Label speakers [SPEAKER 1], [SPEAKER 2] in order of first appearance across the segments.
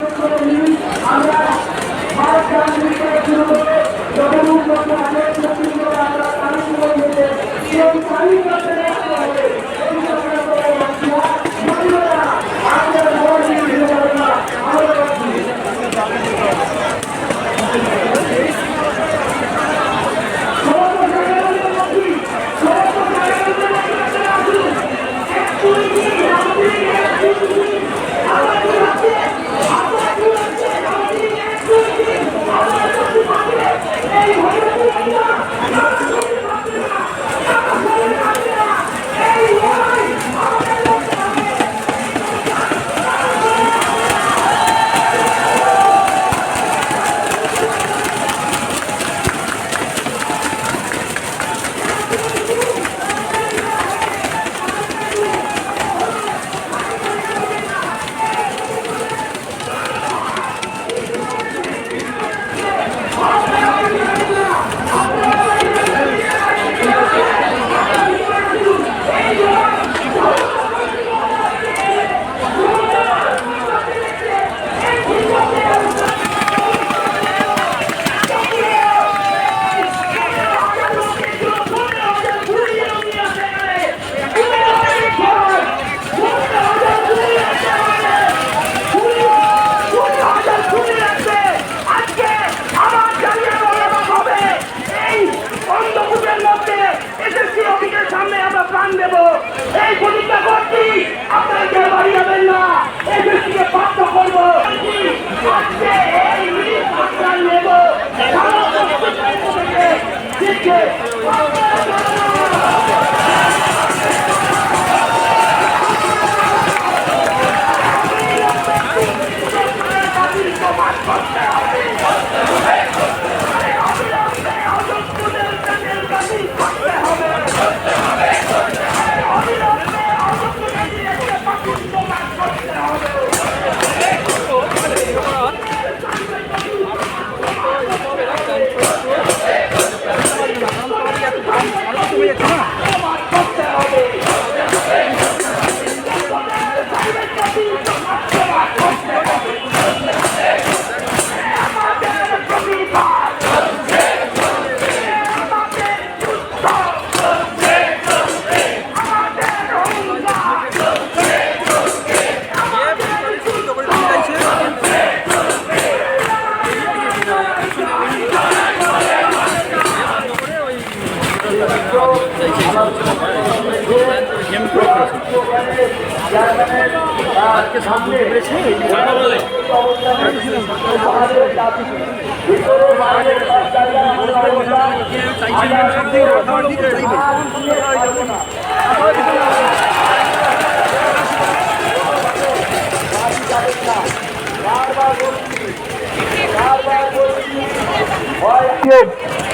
[SPEAKER 1] সামনে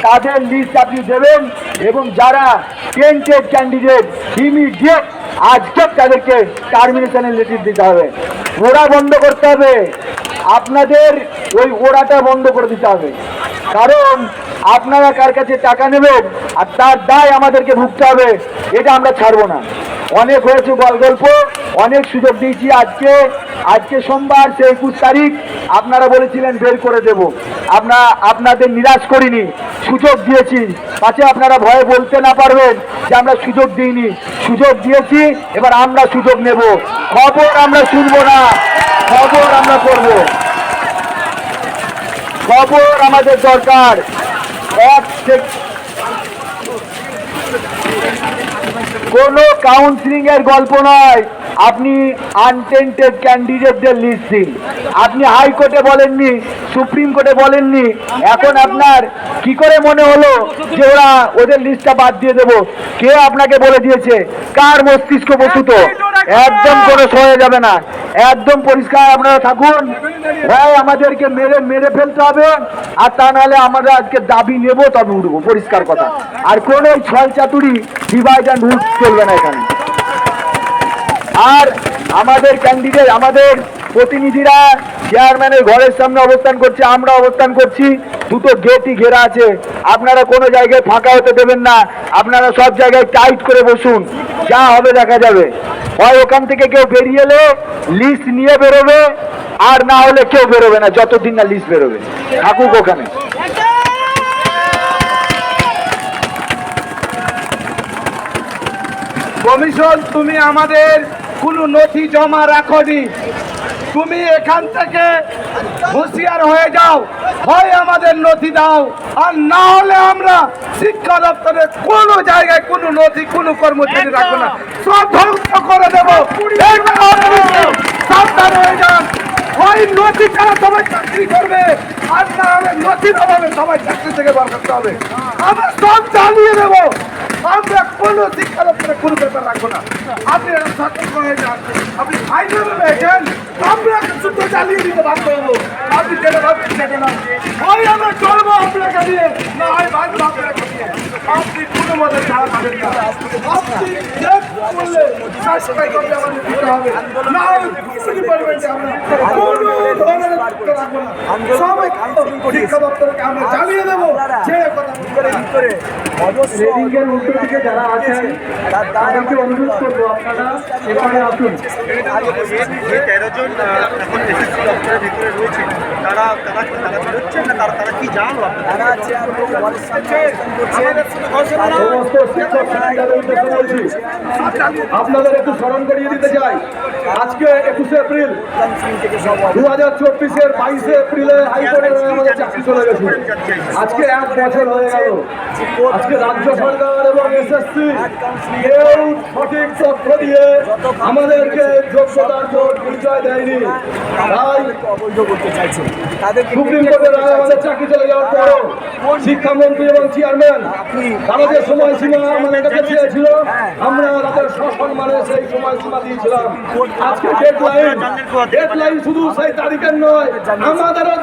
[SPEAKER 2] তাদের লিস্ট আপনি দেবেন এবং যারা টেন্টেড ক্যান্ডিডেট ইমিডিয়েট আজকে তাদেরকে টার্মিনেশনের লেটার দিতে হবে। ওরা বন্ধ করতে হবে। আপনাদের ওই ওড়াটা বন্ধ করে দিতে হবে। কারণ আপনারা কার কাছে টাকা নেবেন আর তার দায় আমাদেরকে ভুগতে হবে, এটা আমরা ছাড়বো না। অনেক হয়েছে গল গল্প, অনেক সুযোগ দিয়েছি আজকে। আজকে সোমবার সে একুশ তারিখ আপনারা বলেছিলেন বের করে দেব। আপনা আপনাদের নিরাশ করিনি, সুযোগ দিয়েছি। পাশে আপনারা ভয়ে বলতে না পারবেন যে আমরা সুযোগ দিইনি। সুযোগ দিয়েছি, এবার আমরা সুযোগ নেব। খবর আমরা শুনব না, খবর আমরা করব। খবর আমাদের দরকার। কোনো কাউন্সিলিং এর গল্প নয়। আপনি আনটেন্টেড ক্যান্ডিডেটদের লিস্ট দিন। আপনি হাইকোর্টে বলেননি, সুপ্রিম কোর্টে বলেননি, এখন আপনার কি করে মনে হলো যে ওরা ওদের লিস্টটা বাদ দিয়ে দেবো? কে আপনাকে বলে দিয়েছে? কার মস্তিষ্ক বসুত একদম কোনো সয়ে যাবে না। একদম পরিষ্কার আপনারা থাকুন। হ্যাঁ আমাদেরকে মেরে মেরে ফেলতে হবে। আর তা নাহলে আমরা আজকে দাবি নেব তবে উঠবো। পরিষ্কার কথা। আর কোনো ছল চাতুরি ডিভাইড অ্যান্ড রুট চলবে না এখানে। আর আমাদের ক্যান্ডিডেট আমাদের প্রতিনিধিরা চেয়ারম্যানের ঘরের সামনে অবস্থান করছে, আমরা অবস্থান করছি। দুটো গেটই ঘেরা আছে। আপনারা কোনো জায়গায় ফাঁকা হতে দেবেন না। আপনারা সব জায়গায় টাইট করে বসুন। যা হবে দেখা যাবে।
[SPEAKER 3] হয় ওখান থেকে কেউ বেরিয়ে এলে লিস্ট নিয়ে বেরোবে, আর না হলে কেউ বেরোবে না, যতদিন না লিস্ট বেরোবে। থাকুক ওখানে।
[SPEAKER 4] কমিশন, তুমি আমাদের কোনো নথি জমা রাখনি। তুমি এখান থেকে হুঁশিয়ার হয়ে যাও, হয় আমাদের নথি দাও, আর না হলে আমরা শিক্ষা দপ্তরে কোনো জায়গায় কোনো নথি, কোনো কর্মচারী রাখব না। সব ধ্বংস করে দেবো। সাবধান হয়ে যান। হয় নথি ছাড়া সবাই চাকরি করবে। আর না হলে নথির অভাবে সবাই চাকরি থেকে বরখাস্ত হবে। আমরা সব চালিয়ে দেবো। আমরা কোনো শিক্ষা দপ্তরে কোনো ব্যাপার রাখব না। আপনি সতর্ক হয়ে যান। আপনি ফাইনাল পেয়েছেন আমরা শুদ্ধ চালিয়ে দিতে বাধ্য হব। আপনি যেটা ভাবছেন সেটা না হয় আমরা চলবো আপনাকে নিয়ে না হয় বাঁচবো আপনাকে নিয়ে আপনি কোনো মতে ছাড়া পাবেন না। আপনি বললে সাবস্ক্রাইব করতে আমাদের দিতে হবে। হয় কোনো ধরনের রাখব না। সবাই শিক্ষা দপ্তরকে আমরা চালিয়ে দেবো যে কথা
[SPEAKER 3] রেলিংয়ের উল্টো দিকে যারা আছেন তাদেরকে অনুরোধ করব আপনারা এখানে আসুন।
[SPEAKER 1] যে তেরো জন এখন এসএসসি দপ্তরের ভিতরে রয়েছে তারা তারা তারা বেরোচ্ছেন না তারা তারা কি জানলো আপনারা
[SPEAKER 3] সমস্ত শিক্ষক বলছি আপনাদের একটু স্মরণ করিয়ে দিতে চাই। আজকে একুশে এপ্রিল দু হাজার চব্বিশের বাইশে এপ্রিলে হাইকোর্টের আমাদের চাকরি চলে গেছে। আজকে এক বছর হয়ে গেল। আজকে রাজ্য সরকার এবং এসএসসি কেউ সঠিক তথ্য দিয়ে আমাদেরকে যোগ্যতার পরিচয় দেয়নি। তাই
[SPEAKER 5] অবৈধ করতে চাইছে। তাদেরকে
[SPEAKER 3] সুপ্রিম কোর্টের রায় আমাদের চাকরি চলে যাওয়ার পরও শিক্ষামন্ত্রী এবং চেয়ারম্যান যে সময়সীমা আমাদের কাছে চেয়েছিল। আমরা তাদের সসম্মানে সেই সময়সীমা দিয়েছিলাম। আজকে শুধু সেই তারিখের নয় আমাদেরও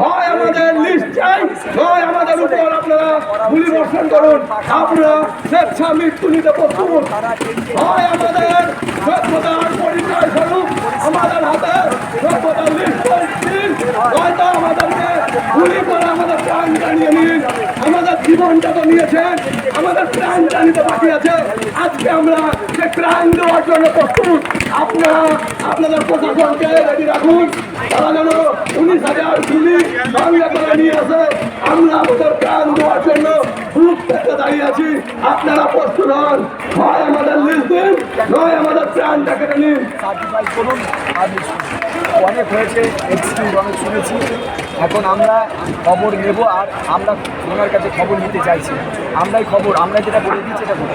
[SPEAKER 3] হয় আমাদের লিস্ট চাই নয় আমাদের উপর আপনারা গুলি বর্ষণ করুন। আমরা স্বেচ্ছা মৃত্যু নিতে প্রস্তুত। হয় আমাদের সভ্যতার পরিচয় স্বরূপ আমাদের হাতে সভ্যতার লিস্ট দিন হয়তো আমাদেরকে গুলি করে আমাদের প্রাণ জানিয়ে নিন আমাদের জীবনটা তো নিয়েছেন আমাদের প্রাণ জানিতে বাকি আছে। আজকে আমরা সে প্রাণ দেওয়ার জন্য প্রস্তুত। আপনারা, আপনাদের রাখুন। তারা যেন উনিশ হাজার প্রাণ জন্য থেকে দাঁড়িয়ে আছি। আপনারা প্রস্তুত হন। হয় আমাদের লিস্ট দিন, নয় আমাদের প্রাণটা কেটে নিন।
[SPEAKER 5] অনেক হয়েছে অনেক শুনেছি। এখন আমরা খবর নেব আর আমরা ওনার কাছে খবর নিতে চাইছি। আমরাই খবর আমরা যেটা বলে দিচ্ছি সেটা করব